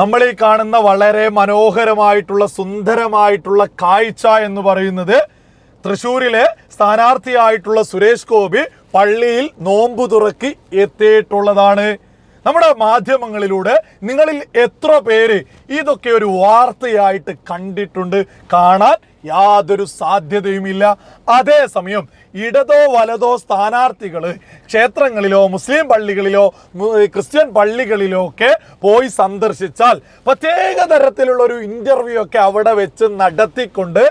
നമ്മൾ ഈ കാണുന്ന വളരെ മനോഹരമായിട്ടുള്ള സുന്ദരമായിട്ടുള്ള കാഴ്ച എന്ന് പറയുന്നത് തൃശ്ശൂരിലെ സ്ഥാനാർത്ഥിയായിട്ടുള്ള സുരേഷ് ഗോപി പള്ളിയിൽ നോമ്പു തുറക്കി എത്തിയിട്ടുള്ളതാണ്. നമ്മുടെ മാധ്യമങ്ങളിലൂടെ നിങ്ങളിൽ എത്ര പേര് ഇതൊക്കെ ഒരു വാർത്തയായിട്ട് കണ്ടിട്ടുണ്ട് കാണാൻ യാതൊരു സാധ്യതയുമില്ല. അതേസമയം ഇടതോ വലതോ സ്ഥാനാർത്ഥികൾ ക്ഷേത്രങ്ങളിലോ മുസ്ലിം പള്ളികളിലോ ക്രിസ്ത്യൻ പള്ളികളിലോ ഒക്കെ പോയി സന്ദർശിച്ചാൽ പ്രത്യേക തരത്തിലുള്ള ഒരു ഇന്റർവ്യൂ ഒക്കെ അവിടെ വെച്ച് നടത്തിക്കൊണ്ട്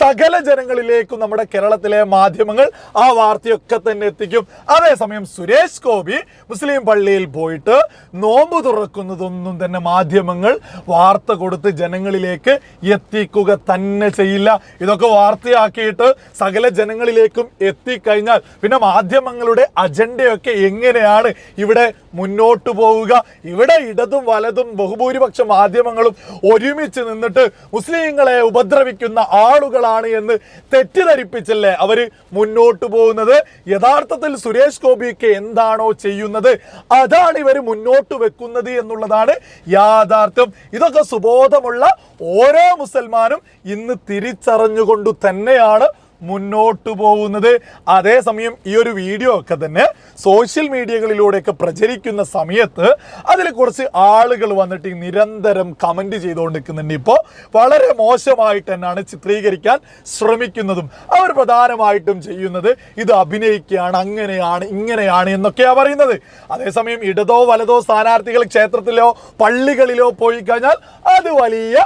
സകല ജനങ്ങളിലേക്കും നമ്മുടെ കേരളത്തിലെ മാധ്യമങ്ങൾ ആ വാർത്തയൊക്കെ തന്നെ എത്തിക്കും. അതേസമയം സുരേഷ് ഗോപി മുസ്ലിം പള്ളിയിൽ പോയിട്ട് നോമ്പ് തുറക്കുന്നതൊന്നും തന്നെ മാധ്യമങ്ങൾ വാർത്ത കൊടുത്ത് ജനങ്ങളിലേക്ക് എത്തിക്കുക തന്നെ ചെയ്യില്ല. ഇതൊക്കെ വാർത്തയാക്കിയിട്ട് സകല ജനങ്ങളിലേക്കും എത്തിക്കഴിഞ്ഞാൽ പിന്നെ മാധ്യമങ്ങളുടെ അജണ്ടയൊക്കെ എങ്ങനെയാണ് ഇവിടെ മുന്നോട്ട് പോവുക? ഇവിടെ ഇടതും വലതും ബഹുഭൂരിപക്ഷ മാധ്യമങ്ങളും ഒരുമിച്ച് നിന്നിട്ട് മുസ്ലിങ്ങളെ ഉപദ്രവിക്കുന്ന ആളുകളാണ് എന്ന് തെറ്റിദ്ധരിപ്പിച്ചല്ലേ അവർ മുന്നോട്ട് പോകുന്നത്? യഥാർത്ഥത്തിൽ സുരേഷ് ഗോപിക്ക് എന്താണോ ചെയ്യുന്നത്? അതാണ് ഇവർ മുന്നോട്ട് വെക്കുന്നത് എന്നുള്ളതാണ് യാഥാർത്ഥ്യം. ഇതൊക്കെ സുബോധമുള്ള ഓരോ മുസൽമാനും ഇന്ന് തിരിച്ചറിഞ്ഞുകൊണ്ട് തന്നെയാണ് മുന്നോട്ട് പോകുന്നത്. അതേസമയം ഈ ഒരു വീഡിയോ ഒക്കെ തന്നെ സോഷ്യൽ മീഡിയകളിലൂടെയൊക്കെ പ്രചരിക്കുന്ന സമയത്ത് അതിൽ കുറച്ച് ആളുകൾ വന്നിട്ട് നിരന്തരം കമന്റ് ചെയ്തുകൊണ്ടിരിക്കുന്നുണ്ട്. ഇപ്പോൾ വളരെ മോശമായിട്ട് തന്നെയാണ് ചിത്രീകരിക്കാൻ ശ്രമിക്കുന്നതും അവർ പ്രധാനമായിട്ടും ചെയ്യുന്നത് ഇത് അഭിനയിക്കുകയാണ് അങ്ങനെയാണ് ഇങ്ങനെയാണ് എന്നൊക്കെയാണ് പറയുന്നത്. അതേസമയം ഇടതോ വലതോ സ്ഥാനാർത്ഥികൾ ക്ഷേത്രത്തിലോ പള്ളികളിലോ പോയി കഴിഞ്ഞാൽ അത് വലിയ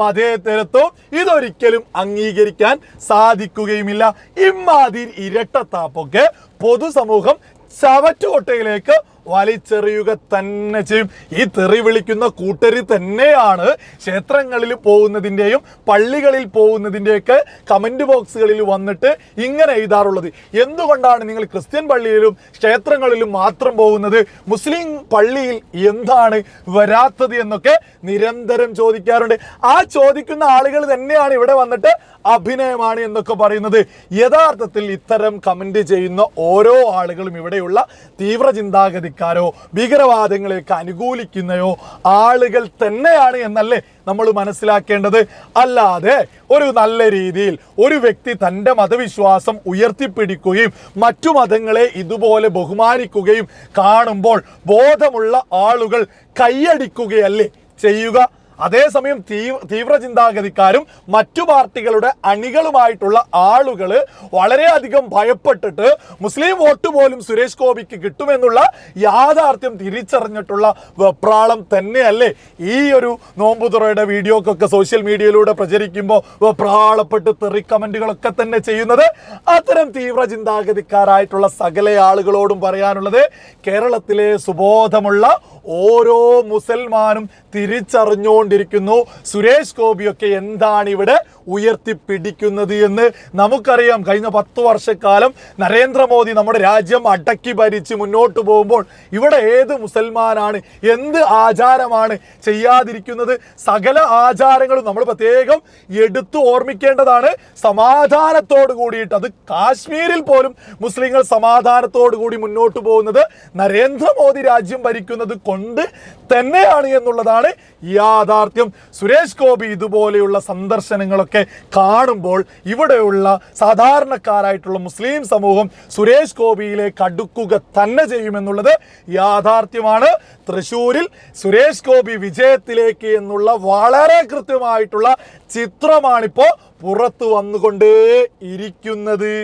മതേതരത്വം ഇതൊരിക്കലും അംഗീകരിക്കാൻ സാധിക്കുകയുമില്ല. ഇമ്മാതിരി ഇരട്ടത്താപ്പൊക്കെ പൊതുസമൂഹം ചവറ്റുകൊട്ടയിലേക്ക് വലിച്ചെറിയുക തന്നെ ചെയ്യും. ഈ തെറി വിളിക്കുന്ന കൂട്ടരി തന്നെയാണ് ക്ഷേത്രങ്ങളിൽ പോകുന്നതിന്റെയും പള്ളികളിൽ പോകുന്നതിന്റെയൊക്കെ കമന്റ് ബോക്സുകളിൽ വന്നിട്ട് ഇങ്ങനെ എഴുതാറുള്ളത്. എന്തുകൊണ്ടാണ് നിങ്ങൾ ക്രിസ്ത്യൻ പള്ളിയിലും ക്ഷേത്രങ്ങളിലും മാത്രം പോകുന്നത്? മുസ്ലിം പള്ളിയിൽ എന്താണ് വരാത്തത് എന്നൊക്കെ നിരന്തരം ചോദിക്കാറുണ്ട്. ആ ചോദിക്കുന്ന ആളുകൾ തന്നെയാണ് ഇവിടെ വന്നിട്ട് അഭിനയമാണ് എന്നൊക്കെ പറയുന്നത്. യഥാർത്ഥത്തിൽ ഇത്തരം കമന്റ് ചെയ്യുന്ന ഓരോ ആളുകളും ഇവിടെയുള്ള തീവ്ര ചിന്താഗതിക്കാരോ ഭീകരവാദങ്ങളെയൊക്കെ അനുകൂലിക്കുന്നയോ ആളുകൾ തന്നെയാണ് എന്നല്ലേ നമ്മൾ മനസ്സിലാക്കേണ്ടത്. അല്ലാതെ ഒരു നല്ല രീതിയിൽ ഒരു വ്യക്തി തന്റെ മതവിശ്വാസം ഉയർത്തിപ്പിടിക്കുകയും മറ്റു മതങ്ങളെ ഇതുപോലെ ബഹുമാനിക്കുകയും കാണുമ്പോൾ ബോധമുള്ള ആളുകൾ കൈയടിക്കുകയല്ലേ ചെയ്യുക. അതേസമയം തീവ്ര തീവ്ര ചിന്താഗതിക്കാരും മറ്റു പാർട്ടികളുടെ അണികളുമായിട്ടുള്ള ആളുകൾ വളരെയധികം ഭയപ്പെട്ടിട്ട് മുസ്ലിം വോട്ട് പോലും സുരേഷ് ഗോപിക്ക് കിട്ടുമെന്നുള്ള യാഥാർത്ഥ്യം തിരിച്ചറിഞ്ഞിട്ടുള്ള വെപ്രാളം തന്നെയല്ലേ ഈ ഒരു നോമ്പുതുറയുടെ വീഡിയോക്കൊക്കെ സോഷ്യൽ മീഡിയയിലൂടെ പ്രചരിക്കുമ്പോൾ വെപ്രാളപ്പെട്ട് തെറി കമന്റുകളൊക്കെ തന്നെ ചെയ്യുന്നത്. അത്തരം തീവ്ര ചിന്താഗതിക്കാരായിട്ടുള്ള സകല ആളുകളോടും പറയാനുള്ളത് കേരളത്തിലെ സുബോധമുള്ള ഓരോ മുസൽമാനും തിരിച്ചറിഞ്ഞുകൊണ്ടിരിക്കുന്നു സുരേഷ് ഗോപിയൊക്കെ എന്താണ് ഇവിടെ ഉയർത്തിപ്പിടിക്കുന്നത് എന്ന് നമുക്കറിയാം. കഴിഞ്ഞ പത്ത് വർഷക്കാലം നരേന്ദ്രമോദി നമ്മുടെ രാജ്യം അടക്കി ഭരിച്ച് മുന്നോട്ട് പോകുമ്പോൾ ഇവിടെ ഏത് മുസൽമാനാണ് എന്ത് ആചാരമാണ് ചെയ്യാതിരിക്കുന്നത് സകല ആചാരങ്ങളും നമ്മൾ പ്രത്യേകം എടുത്തു ഓർമ്മിക്കേണ്ടതാണ്. സമാധാനത്തോട് കൂടിയിട്ട് അത് കാശ്മീരിൽ പോലും മുസ്ലിങ്ങൾ സമാധാനത്തോടു കൂടി മുന്നോട്ട് പോകുന്നത് നരേന്ദ്രമോദി രാജ്യം ഭരിക്കുന്നത് കൊണ്ട് തന്നെയാണ് എന്നുള്ളതാണ് യാഥാർത്ഥ്യം സുരേഷ് ഗോപി ഇതുപോലെയുള്ള സന്ദർശനങ്ങളൊക്കെ കാണുമ്പോൾ ഇവിടെയുള്ള സാധാരണക്കാരായിട്ടുള്ള മുസ്ലിം സമൂഹം സുരേഷ് ഗോപിയിലേക്ക് കടുക്കുക തന്നെ ചെയ്യുമെന്നുള്ളത് യാഥാർത്ഥ്യമാണ്. തൃശ്ശൂരിൽ സുരേഷ് ഗോപി വിജയത്തിലേക്ക് എന്നുള്ള വളരെ കൃത്യമായിട്ടുള്ള ചിത്രമാണിപ്പോൾ പുറത്തു വന്നുകൊണ്ടേ ഇരിക്കുന്നത്